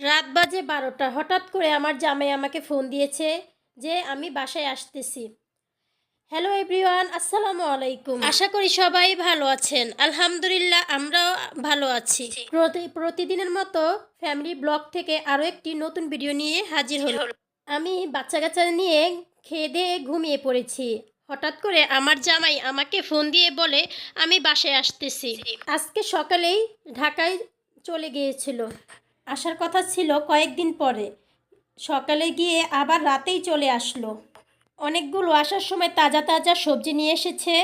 রাত বাজে বারোটা। হঠাৎ করে আমার জামাই আমাকে ফোন দিয়েছে যে আমি বাসায় আসতেছি। হ্যালো এভরিওয়ান আসসালামু আলাইকুম। আশা করি সবাই ভালো আছেন। আলহামদুলিল্লাহ আমরাও ভালো আছি। প্রতিদিনের মতো ফ্যামিলি ব্লগ থেকে আরও একটি নতুন ভিডিও নিয়ে হাজির হল। আমি বাচ্চা কাচ্চা নিয়ে খেয়ে দিয়ে ঘুমিয়ে পড়েছি। হঠাৎ করে আমার জামাই আমাকে ফোন দিয়ে বলে আমি বাসায় আসতেছি। আজকে সকালেই ঢাকায় চলে গিয়েছিল। আসার কথা ছিল কয়েকদিন পরে। সকালে গিয়ে আবার রাতেই চলে আসলো। অনেকগুলো আসার সময় তাজা তাজা সবজি নিয়ে এসেছে।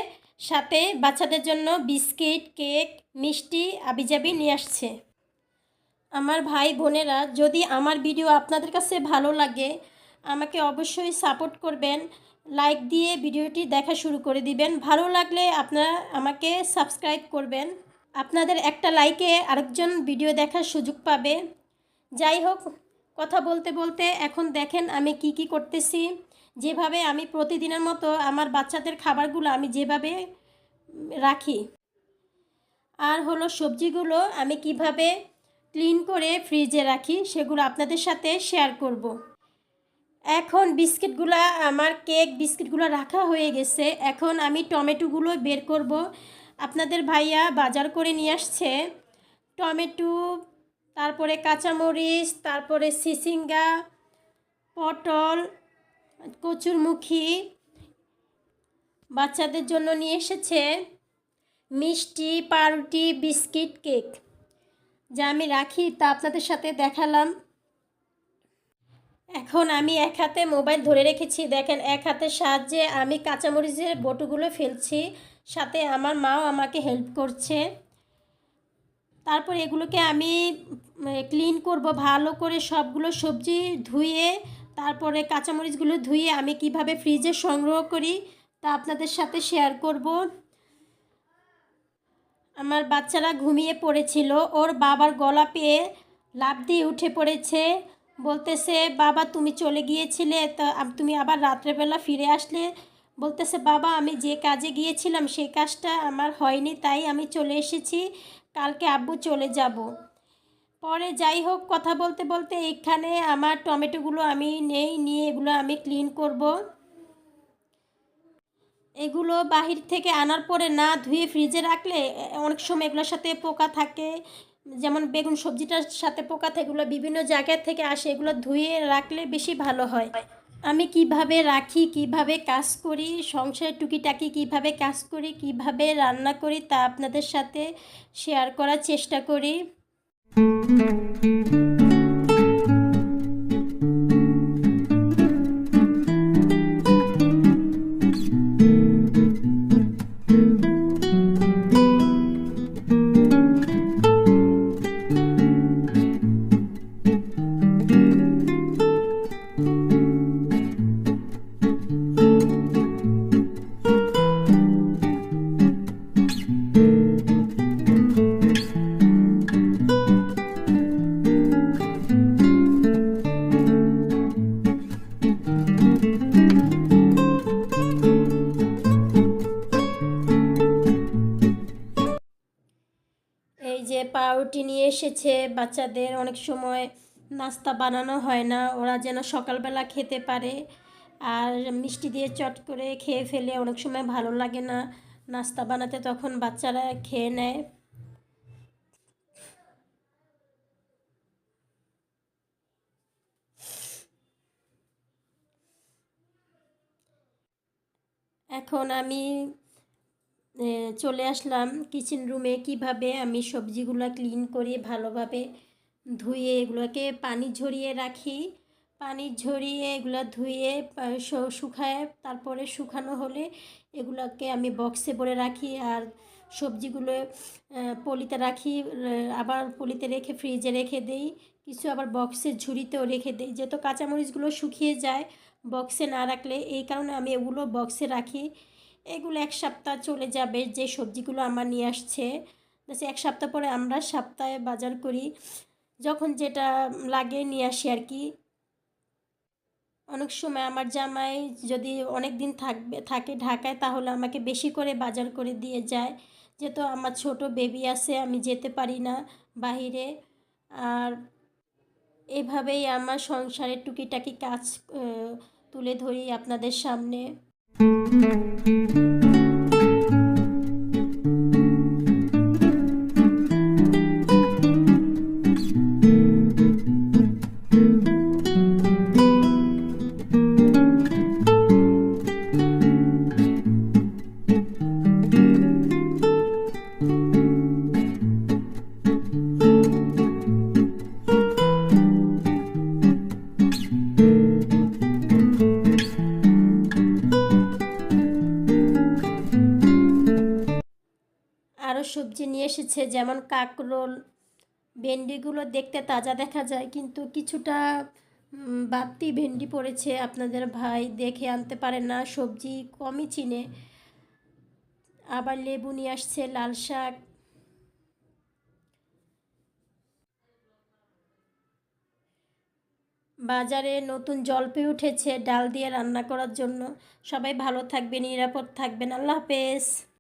সাথে বাচ্চাদের জন্য বিস্কিট, কেক, মিষ্টি, আবিজাবি নিয়ে আসছে। আমার ভাই বোনেরা, যদি আমার ভিডিও আপনাদের কাছে ভালো লাগে, আমাকে অবশ্যই সাপোর্ট করবেন। লাইক দিয়ে ভিডিওটি দেখা শুরু করে দিবেন। ভালো লাগলে আপনারা আমাকে সাবস্ক্রাইব করবেন। আপনাদের একটা লাইকে আরেকজন ভিডিও দেখার সুযোগ পাবে। যাই হোক, কথা বলতে বলতে এখন দেখেন আমি কি কি করতেছি। যেভাবে আমি প্রতিদিনের মতো আমার বাচ্চাদের খাবারগুলো আমি যেভাবে রাখি। আর হলো সবজিগুলো আমি কীভাবে ক্লিন করে ফ্রিজে রাখি, সেগুলো আপনাদের সাথে শেয়ার করব। এখন বিস্কিটগুলো, আমার কেক বিস্কিটগুলো রাখা হয়ে গেছে। এখন আমি টমেটোগুলো বের করব। আপনাদের ভাইয়া বাজার করে নিয়ে আসছে। টমেটো, তারপরে কাঁচামরিচ, তারপরে সিসিঙ্গা, পটল, কচুরমুখী বাচ্চাদের জন্য নিয়ে এসেছে মিষ্টি, পাউরুটি, বিস্কিট, কেক। যা আমি রাখি, তা আপনাদের সাথে দেখালাম। এখন আমি এক হাতে মোবাইল ধরে রেখেছি। দেখেন, এক হাতের সাহায্যে আমি কাঁচামরিচের বটুগুলো ফেলছি। সাথে আমার মাও আমাকে হেল্প করছে। তারপর এগুলোকে আমি ক্লিন করব, ভালো করে সবগুলো সবজি ধুয়ে, তারপরে কাঁচামরিচগুলো ধুয়ে আমি কীভাবে ফ্রিজে সংগ্রহ করি তা আপনাদের সাথে শেয়ার করব। আমার বাচ্চারা ঘুমিয়ে পড়েছিল, ওর বাবার গলা পেয়ে লাফ দিয়ে উঠে পড়েছে। বলতেছে, বাবা, তুমি চলে গিয়েছিলে, তো তুমি আবার রাত্রেবেলা ফিরে আসলে বলতেছে, বাবা, আমি যে কাজে গিয়েছিলাম সেই কাজটা আমার হয়নি, তাই আমি চলে এসেছি, কালকে আব্বু চলে যাব। পরে যাই হোক, কথা বলতে বলতে এখানে আমার টমেটোগুলো আমি নেই, নিয়ে এগুলো আমি ক্লিন করব। এগুলো বাহির থেকে আনার পরে না ধুয়ে ফ্রিজে রাখলে, অনেক সময় এগুলোর সাথে পোকা থাকে, যেমন বেগুন সবজিটার সাথে পোকা থাকে, এগুলো বিভিন্ন জায়গা থেকে আসে, এগুলো ধুয়ে রাখলে বেশি ভালো হয়। আমি কীভাবে রাখি, কীভাবে কাজ করি, সংসারের টুকিটাকি কীভাবে কাজ করি, কীভাবে রান্না করি তা আপনাদের সাথে শেয়ার করার চেষ্টা করি। পাউরুটি নিয়ে এসেছে। বাচ্চাদের অনেক সময় নাস্তা বানানো হয় না। ওরা যেন সকালবেলা খেতে পারে আর মিষ্টি দিয়ে চট করে খেয়ে ফেলে অনেক সময় ভালো লাগে না নাস্তা বানাতে, তখন বাচ্চারা খেয়ে নেয়। এখন আমি চলে আসলাম কিচেন রুমে কীভাবে আমি সবজিগুলো ক্লিন করি ভালোভাবে ধুয়ে এগুলোকে পানি ঝরিয়ে রাখি। পানি ঝরিয়ে এগুলো ধুয়ে শুকায়, তারপরে শুকানো হলে এগুলোকে আমি বক্সে ভরে রাখি আর সবজিগুলো পলিতে রাখি আবার পলিতে রেখে ফ্রিজে রেখে দেই। কিছু আবার বক্সের ঝুড়িতেও রেখে দেই। যেহেতু কাঁচামরিচগুলো শুকিয়ে যায় বক্সে না রাখলে এই কারণে আমি এগুলো বক্সে রাখি। এগুলো এক সপ্তাহ চলে যাবে, যে সবজিগুলো আমার নিয়ে আসছে। এক সপ্তাহ পরে আমরা সপ্তাহে বাজার করি। যখন যেটা লাগে নিয়ে আসি আর কি। অনেক সময় আমার জামাই যদি অনেক দিন থাকবে, থাকে ঢাকায়, তাহলে আমাকে বেশি করে বাজার করে দিয়ে যায়। যেহেতু আমার ছোট বেবি আছে, আমি যেতে পারি না বাহিরে। আর এভাবেই আমার সংসারের টুকিটাকি কাজ তুলে ধরি আপনাদের সামনে। সবজি নিয়ে এসেছে, যেমন কাকরোল, ভেন্ডিগুলো দেখতে তাজা দেখা যায়, কিন্তু কিছুটা বাড়তি ভেন্ডি পড়েছে আপনাদের ভাই, দেখে আনতে পারে না, সবজি কমই চিনে। আবার লেবু নিয়ে আসছে, লাল শাক। বাজারে নতুন জলপে উঠেছে, ডাল দিয়ে রান্না করার জন্য। সবাই ভালো থাকবেন, নিরাপদ থাকবেন। আল্লাহ হাফেজ।